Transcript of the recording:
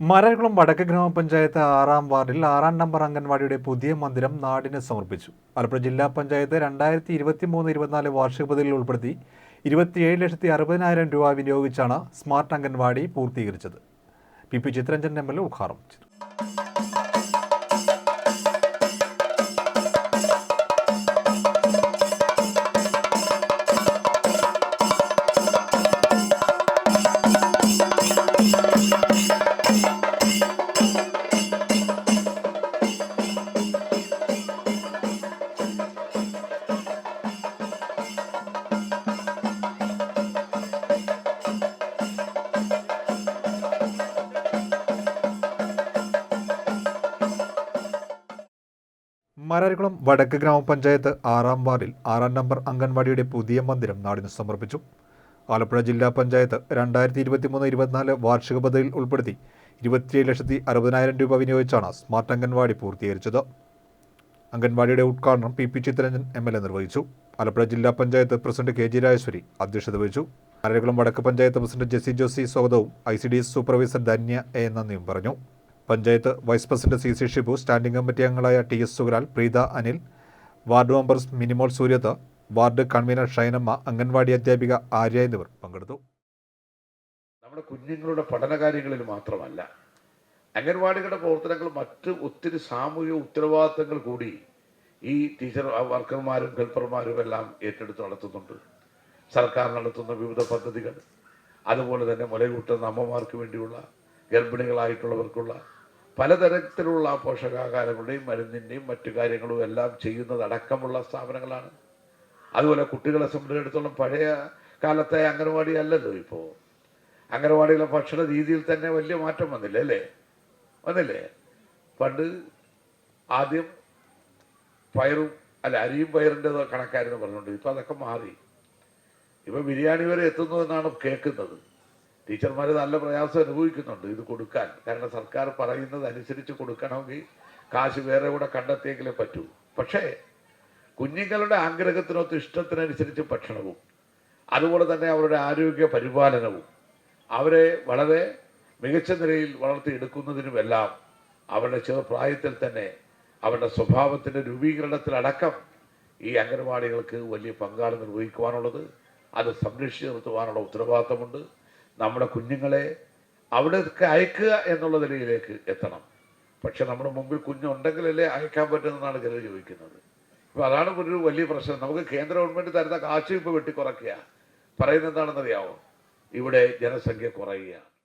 മരകുളം വടക്ക് ഗ്രാമപഞ്ചായത്ത് ആറാം വാർഡിൽ ആറാം നമ്പർ അംഗൻവാടിയുടെ പുതിയ മന്ദിരം നാടിന് സമർപ്പിച്ചു. ആലപ്പുഴ ജില്ലാ പഞ്ചായത്ത് രണ്ടായിരത്തി ഇരുപത്തി മൂന്ന് ഇരുപത്തിനാല് വാർഷിക പദ്ധതിയിൽ ഉൾപ്പെടുത്തി ഇരുപത്തിയേഴ് ലക്ഷത്തി അറുപതിനായിരം രൂപ വിനിയോഗിച്ചാണ് smart anganwadi പൂർത്തീകരിച്ചത്. P P Chitharanjan M L ഉദ്ഘാടനം ചെയ്തു. മരകുളം വടക്ക് ഗ്രാമപഞ്ചായത്ത് ആറാം വാർഡിൽ ആറാം നമ്പർ അംഗൻവാടിയുടെ പുതിയ മന്ദിരം നാടിന് സമർപ്പിച്ചു. ആലപ്പുഴ ജില്ലാ പഞ്ചായത്ത് രണ്ടായിരത്തി ഇരുപത്തി മൂന്ന് ഇരുപത്തിനാല് വാർഷിക പദ്ധതിയിൽ ഉൾപ്പെടുത്തി ഇരുപത്തിയേഴ് ലക്ഷത്തി അറുപതിനായിരം രൂപ വിനിയോഗിച്ചാണ് സ്മാർട്ട് അംഗൻവാടി പൂർത്തീകരിച്ചത്. അംഗൻവാടിയുടെ ഉദ്ഘാടനം P P Chitharanjan M L A നിർവഹിച്ചു. ആലപ്പുഴ ജില്ലാ panchayat president K G Rajeswari അധ്യക്ഷത വഹിച്ചു. മരകുളം വടക്ക് പഞ്ചായത്ത് പ്രസിഡന്റ് ജെസി ജോസി സ്വാഗതവും I C D S supervisor Dhanya A നന്ദിയും പറഞ്ഞു. Panchayat vice president C C Shibu standing committee അംഗങ്ങളായ ടി എസ് സുഗരാൽ Preetha Anil ward member Minimol സൂര്യത ward convener ഷൈനമ്മ anganwadi അധ്യാപിക ആര്യ എന്നിവർ പങ്കെടുത്തു. നമ്മുടെ കുഞ്ഞുങ്ങളുടെ പഠനകാര്യങ്ങളിൽ മാത്രമല്ല അംഗൻവാടികളുടെ പ്രവർത്തനങ്ങൾ മറ്റ് ഒത്തിരി സാമൂഹിക ഉത്തരവാദിത്തങ്ങൾ കൂടി ഈ ടീച്ചർ വർക്കർമാരും ഹെൽപ്പർമാരും എല്ലാം ഏറ്റെടുത്ത് നടത്തുന്നുണ്ട്. സർക്കാർ നടത്തുന്ന വിവിധ പദ്ധതികൾ അതുപോലെ തന്നെ മുലയൂട്ടുന്ന അമ്മമാർക്ക് വേണ്ടിയുള്ള ഗർഭിണികളായിട്ടുള്ളവർക്കുള്ള പലതരത്തിലുള്ള പോഷകാഹാരങ്ങളുടെയും മരുന്നിന്റെയും മറ്റു കാര്യങ്ങളും എല്ലാം ചെയ്യുന്നത് അടക്കമുള്ള സ്ഥാപനങ്ങളാണ്. അതുപോലെ കുട്ടികളെ സംബന്ധിച്ചിടത്തോളം പഴയ കാലത്തെ അംഗനവാടി അല്ലല്ലോ ഇപ്പോൾ അംഗനവാടിയിലെ ഭക്ഷണ രീതിയിൽ തന്നെ വലിയ മാറ്റം വന്നില്ലേ അല്ലേ? വന്നില്ലേ? പണ്ട് ആദ്യം പയറും അല്ല അരിയും പയറിന്റെ കണക്കായിരുന്നു പറഞ്ഞുകൊണ്ട് ഇപ്പോൾ അതൊക്കെ മാറി. ഇപ്പോൾ ബിരിയാണി വരെ എത്തുന്നു എന്നാണ് കേൾക്കുന്നത്. ടീച്ചർമാർ നല്ല പ്രയാസം അനുഭവിക്കുന്നുണ്ട് ഇത് കൊടുക്കാൻ. കാരണം സർക്കാർ പറയുന്നത് അനുസരിച്ച് കൊടുക്കണമെങ്കിൽ കാശ് വേറെ കൂടെ കണ്ടെത്തിയെങ്കിലേ പറ്റൂ. പക്ഷേ കുഞ്ഞുങ്ങളുടെ ആഗ്രഹത്തിനൊത്ത് ഇഷ്ടത്തിനനുസരിച്ച് ഭക്ഷണവും അതുപോലെ തന്നെ അവരുടെ ആരോഗ്യ പരിപാലനവും അവരെ വളരെ മികച്ച നിലയിൽ വളർത്തിയെടുക്കുന്നതിനുമെല്ലാം അവരുടെ ചെറുപ്രായത്തിൽ തന്നെ അവരുടെ സ്വഭാവത്തിന്റെ രൂപീകരണത്തിലടക്കം ഈ അംഗൻവാടികൾക്ക് വലിയ പങ്കാളി നിർവഹിക്കുവാനുള്ളത്. അത് സംരക്ഷിച്ച് നിർത്തുവാനുള്ള ഉത്തരവാദിത്തമുണ്ട്. നമ്മുടെ കുഞ്ഞുങ്ങളെ അവിടേക്ക് അയക്കുക എന്നുള്ള നിലയിലേക്ക് എത്തണം. പക്ഷെ നമ്മുടെ മുമ്പിൽ കുഞ്ഞുണ്ടെങ്കിലല്ലേ അയക്കാൻ പറ്റുന്നതാണ് ചിലർ ചോദിക്കുന്നത്. ഇപ്പം അതാണ് ഒരു വലിയ പ്രശ്നം. നമുക്ക് കേന്ദ്ര ഗവൺമെന്റ് തരുന്ന കാശ് ഇപ്പോൾ വെട്ടിക്കുറയ്ക്കുക. പറയുന്നത് എന്താണെന്നറിയാവോ? ഇവിടെ ജനസംഖ്യ കുറയുക